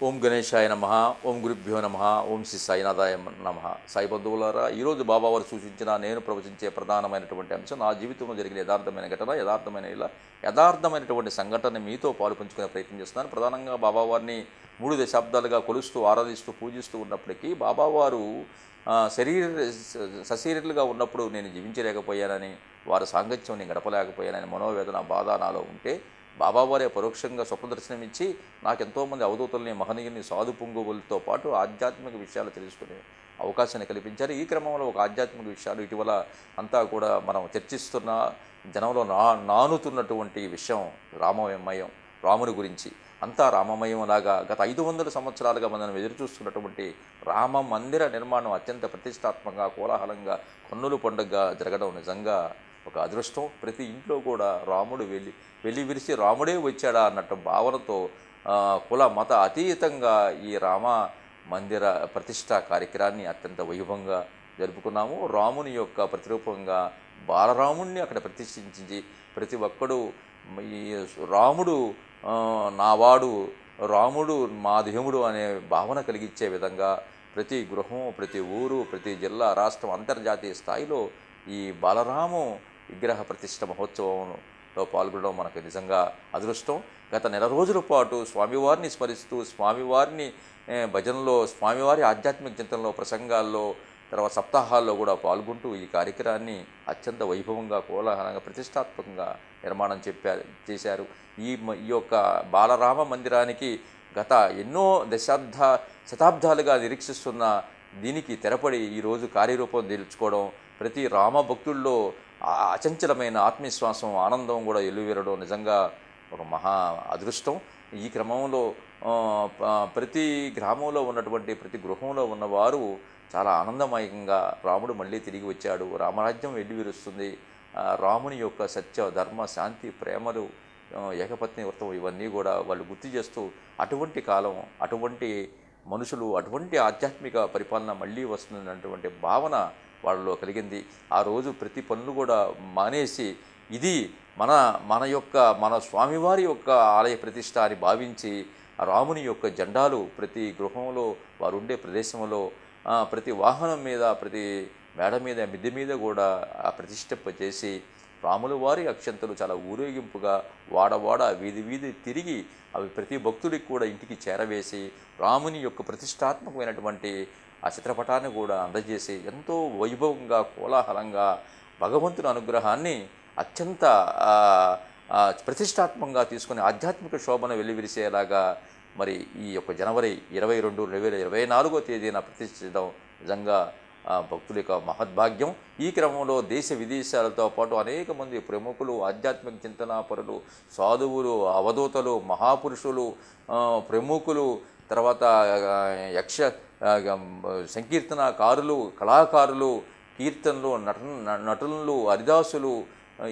ఓం గణేశాయ నమ ఓం గురుభ్యో నమ ఓం శ్రీ సాయినాథాయ నమ. సాయి బంధువులారా ఈరోజు బాబావారు సూచించిన నేను ప్రవచించే ప్రధానమైనటువంటి అంశం నా జీవితంలో జరిగిన యథార్థమైన ఘటన యథార్థమైన ఇలా యథార్థమైనటువంటి సంఘటన మీతో పాలు పంచుకునే ప్రయత్నం చేస్తున్నాను. ప్రధానంగా బాబావారిని మూడు దశాబ్దాలుగా కొలుస్తూ ఆరాధిస్తూ పూజిస్తూ ఉన్నప్పటికీ బాబావారు శరీర సశరీరులుగా ఉన్నప్పుడు నేను జీవించలేకపోయానని వారి సాంగత్యం నేను గడపలేకపోయానని మనోవేదన బాధ నాలో ఉంటే బాబావారే పరోక్షంగా స్వప్నదర్శనమిచ్చి నాకు ఎంతోమంది అవధూతల్ని మహనీయుల్ని సాధు పొంగువులతో పాటు ఆధ్యాత్మిక విషయాలు తెలుసుకునే అవకాశాన్ని కల్పించారు. ఈ క్రమంలో ఒక ఆధ్యాత్మిక విషయాలు ఇటీవల అంతా కూడా మనం చర్చిస్తున్న జనంలో నా నానుతున్నటువంటి విషయం రామమయం రాముని గురించి. అంతా రామమయం లాగా గత ఐదు వందల సంవత్సరాలుగా మనం ఎదురుచూస్తున్నటువంటి రామ మందిర నిర్మాణం అత్యంత ప్రతిష్టాత్మకంగా కోలాహలంగా కన్నులు పండుగగా జరగడం నిజంగా ఒక అదృష్టం. ప్రతి ఇంట్లో కూడా రాముడు వెళ్ళి వెళ్ళి విరిచి రాముడే వచ్చాడా అన్నట్టు భావనతో కుల మత అతీతంగా ఈ రామ మందిర ప్రతిష్ట కార్యక్రమాన్ని అత్యంత వైభవంగా జరుపుకున్నాము. రాముని యొక్క ప్రతిరూపంగా బాలరాముణ్ణి అక్కడ ప్రతిష్ఠించి ప్రతి ఒక్కడు ఈ రాముడు నావాడు రాముడు మా దేవుడు అనే భావన కలిగించే విధంగా ప్రతి గృహం ప్రతి ఊరు ప్రతి జిల్లా రాష్ట్రం అంతర్జాతీయ స్థాయిలో ఈ బాలరాము విగ్రహ ప్రతిష్ట మహోత్సవంలో పాల్గొనడం మనకు నిజంగా అదృష్టం. గత నెల రోజుల పాటు స్వామివారిని స్మరిస్తూ స్వామివారిని భజనలో స్వామివారి ఆధ్యాత్మిక చింతనలో ప్రసంగాల్లో తర్వాత సప్తాహాల్లో కూడా పాల్గొంటూ ఈ కార్యక్రమాన్ని అత్యంత వైభవంగా కోలాహలంగా ప్రతిష్టాత్మకంగా నిర్మాణం చెప్పారు చేశారు. ఈ ఈ యొక్క బాలరామ మందిరానికి గత ఎన్నో దశాబ్ద శతాబ్దాలుగా నిరీక్షిస్తున్న దీనికి తెరపడి ఈరోజు కార్యరూపం తెలుసుకోవడం ప్రతి రామ భక్తుల్లో అచంచలమైన ఆత్మవిశ్వాసం ఆనందం కూడా ఎల్లువేరడం నిజంగా ఒక మహా అదృష్టం. ఈ క్రమంలో ప్రతి గ్రామంలో ఉన్నటువంటి ప్రతి గృహంలో ఉన్నవారు చాలా ఆనందమయంగా రాముడు మళ్ళీ తిరిగి వచ్చాడు. రామరాజ్యం వెళ్ళి విరుస్తుంది. రాముని యొక్క సత్య ధర్మ శాంతి ప్రేమలు ఏకపత్ని వ్రతం ఇవన్నీ కూడా వాళ్ళు గుర్తు చేస్తూ అటువంటి కాలం అటువంటి మనుషులు అటువంటి ఆధ్యాత్మిక పరిపాలన మళ్ళీ వస్తుందన్నటువంటి భావన వాళ్ళలో కలిగింది. ఆ రోజు ప్రతి పనులు కూడా మానేసి ఇది మన మన యొక్క మన స్వామివారి యొక్క ఆలయ ప్రతిష్ట అని భావించి రాముని యొక్క జెండాలు ప్రతి గృహంలో వారు ఉండే ప్రదేశంలో ప్రతి వాహనం మీద ప్రతి మేడ మీద మిద్దె మీద కూడా ఆ ప్రతిష్ఠింప చేసి రాముల వారి అక్షంతలు చాలా ఊరేగింపుగా వాడవాడ వీధి వీధి తిరిగి అవి ప్రతి భక్తుడికి కూడా ఇంటికి చేరవేసి రాముని యొక్క ప్రతిష్టాత్మకమైనటువంటి ఆ చిత్రపటాన్ని కూడా అందజేసి ఎంతో వైభవంగా కోలాహలంగా భగవంతుని అనుగ్రహాన్ని అత్యంత ప్రతిష్టాత్మకంగా తీసుకుని ఆధ్యాత్మిక శోభను వెల్లివిరిసేలాగా మరి ఈ యొక్క జనవరి ఇరవై రెండు రెండు వేల ఇరవై నాలుగో తేదీన ప్రతిష్ఠించడం నిజంగా భక్తుల యొక్క మహద్భాగ్యం. ఈ క్రమంలో దేశ విదేశాలతో పాటు అనేక మంది ప్రముఖులు ఆధ్యాత్మిక చింతనాపరులు సాధువులు అవధూతలు మహాపురుషులు ప్రముఖులు తర్వాత యక్ష సంకీర్తనకారులు కళాకారులు కీర్తనలు నట నటులు హరిదాసులు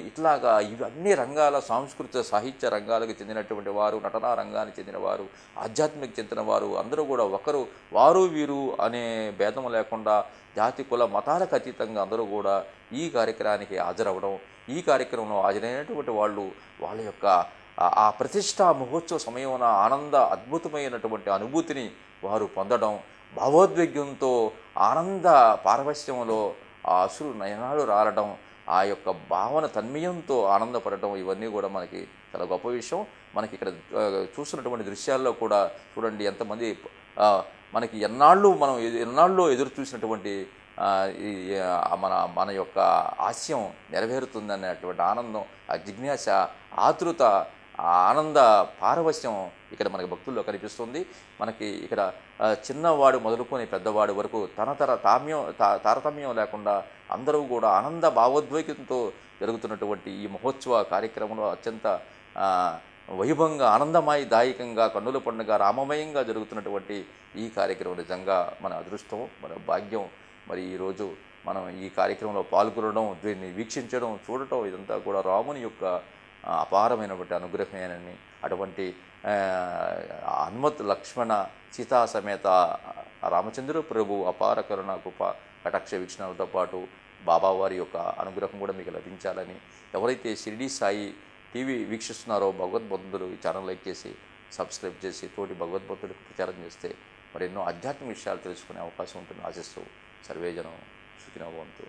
ఇట్లాగా ఇవన్నీ రంగాల సాంస్కృతిక సాహిత్య రంగాలకు చెందినటువంటి వారు నటనా రంగానికి చెందినవారు ఆధ్యాత్మిక చెందిన వారు అందరూ కూడా ఒకరు వారు వీరు అనే భేదం లేకుండా జాతి కుల మతాలకు అతీతంగా అందరూ కూడా ఈ కార్యక్రమానికి హాజరవ్వడం ఈ కార్యక్రమంలో హాజరైనటువంటి వాళ్ళు వాళ్ళ యొక్క ఆ- ప్రతిష్టా మహోత్సవ సమయమున ఆనంద అద్భుతమైనటువంటి అనుభూతిని వారు పొందడం భావోద్వేగంతో ఆనంద పారవశ్యంలో ఆ అసురు నయనాలు రాలడం ఆ యొక్క భావన తన్మయంతో ఆనందపడటం ఇవన్నీ కూడా మనకి చాలా గొప్ప విషయం. మనకి ఇక్కడ చూస్తున్నటువంటి దృశ్యాల్లో కూడా చూడండి ఎంతమంది మనకి ఎన్నాళ్ళు మనం ఎన్నాళ్ళు ఎదురు చూసినటువంటి మన మన యొక్క ఆశయం నెరవేరుతుందనేటువంటి ఆనందం ఆ జిజ్ఞాస ఆతృత ఆనంద పారవశ్యం ఇక్కడ మనకి భక్తుల్లో కనిపిస్తుంది. మనకి ఇక్కడ చిన్నవాడు మొదలుకొని పెద్దవాడు వరకు తన తర తామ్యం తా- తారతమ్యం లేకుండా అందరూ కూడా ఆనంద భావోద్వేగంతో జరుగుతున్నటువంటి ఈ మహోత్సవ కార్యక్రమంలో అత్యంత వైభవంగా ఆనందమాయి దాయకంగా కన్నుల పండుగ రామమయంగా జరుగుతున్నటువంటి ఈ కార్యక్రమం నిజంగా మన అదృష్టం మన భాగ్యం. మరి ఈరోజు మనం ఈ కార్యక్రమంలో పాల్గొనడం దీన్ని వీక్షించడం చూడటం ఇదంతా కూడా రాముని యొక్క అపారమైనటువంటి అనుగ్రహమేనని అటువంటి ఆ, హనుమత్ లక్ష్మణ సీతా సమేత రామచంద్ర ప్రభు అపార కరుణ కృప కటాక్ష వీక్షణలతో పాటు బాబావారి యొక్క అనుగ్రహం కూడా మీకు లభించాలని ఎవరైతే షిరిడి సాయి టీవీ వీక్షిస్తున్నారో భగవద్బంధులు ఈ ఛానల్ లైక్ చేసి సబ్స్క్రైబ్ చేసి తోటి భగవద్భక్తులకు ప్రచారం చేస్తే మరి ఎన్నో ఆధ్యాత్మిక విషయాలు తెలుసుకునే అవకాశం ఉంటుంది. ఆశిస్తూ సర్వేజనం సుఖినవంతు